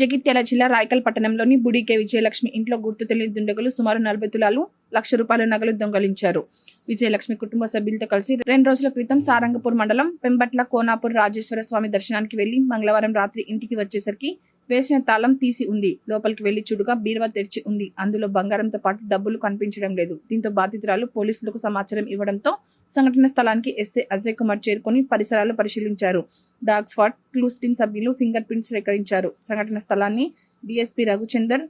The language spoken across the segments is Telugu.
జగిత్యాల జిల్లా రాయకల్ పట్టణంలోని బుడికే విజయలక్ష్మి ఇంట్లో గుర్తు తెలియని దుండగులు సుమారు నలభై తులాలు లక్ష రూపాయల నగలు దొంగలించారు. విజయలక్ష్మి కుటుంబ సభ్యులతో కలిసి రెండు రోజుల క్రితం సారంగపూర్ మండలం పెంబట్ల కోనాపూర్ రాజేశ్వర స్వామి దర్శనానికి వెళ్ళి మంగళవారం రాత్రి ఇంటికి వచ్చేసరికి వేసిన తాళం తీసి ఉంది. లోపలికి వెళ్ళి చూడగా బీరువా తెరిచి ఉంది. అందులో బంగారంతో పాటు డబ్బులు కనిపించడం లేదు. దీంతో బాధితురాలు పోలీసులకు సమాచారం ఇవ్వడంతో సంఘటన స్థలానికి ఎస్ఐ అజయ్ కుమార్ చేరుకొని పరిసరాలు పరిశీలించారు. డాగ్ స్వాట్ క్లూస్ టీమ్ సభ్యులు ఫింగర్ ప్రింట్స్ సేకరించారు. సంఘటన స్థలాన్ని DSP Raghuchander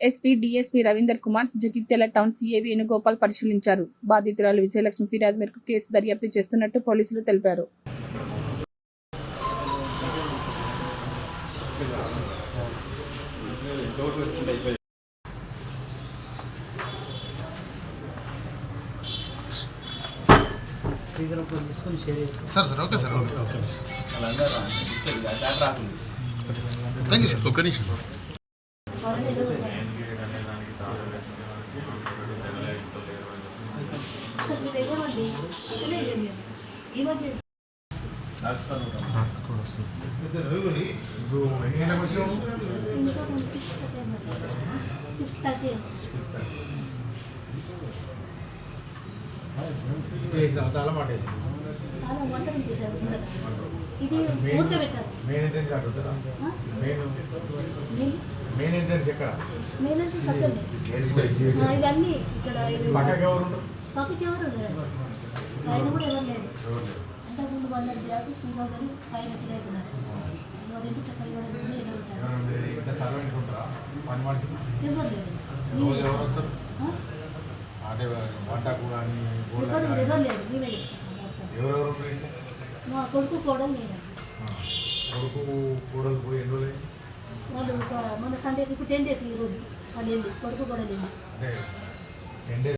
SP DSP Ravinder Kumar Jagtial town సిఏవి Venugopal పరిశీలించారు. బాధితురాలు విజయలక్ష్మి ఫిర్యాదు మేరకు కేసు దర్యాప్తు చేస్తున్నట్టు పోలీసులు తెలిపారు. తీసుకొని షేర్ చేసుకో sir sir okay sir okay. Okay thank you sir ఒక్క నిమిషం. సిక్స్ ఇది మెయిన్ ఎంట్రెన్స్ ఉంటుందా? మెయిన్ మెయిన్ ఎంట్రెన్స్ ఎక్కడ? ఇవన్నీ ఇక్కడ పక్కకి ఎవరు పక్కకి ఎవరు ఉన్నారు ఆయన కూడా ఎవరు లేరు. అంతకుముందు వాళ్ళ స్కూల్లో కానీ పైన ఇంటి చక్కలు కూడా సర్వెంట్ ఉంటారా పని మనిషి రోజు ఎవరు వస్తారు? అంటే వంట కూడా. ఎవరెవరు కొడుకు కూడా నేను ఆ. కొడుకు కూడలు పోయి ఎన్ని రోజులు? వాళ్ళు మన సండే ఇప్పుడు టెన్ డేస్ ఈ రోజు వాళ్ళు కొడుకు కూడా వెళ్ళి అంటే టెన్ డేస్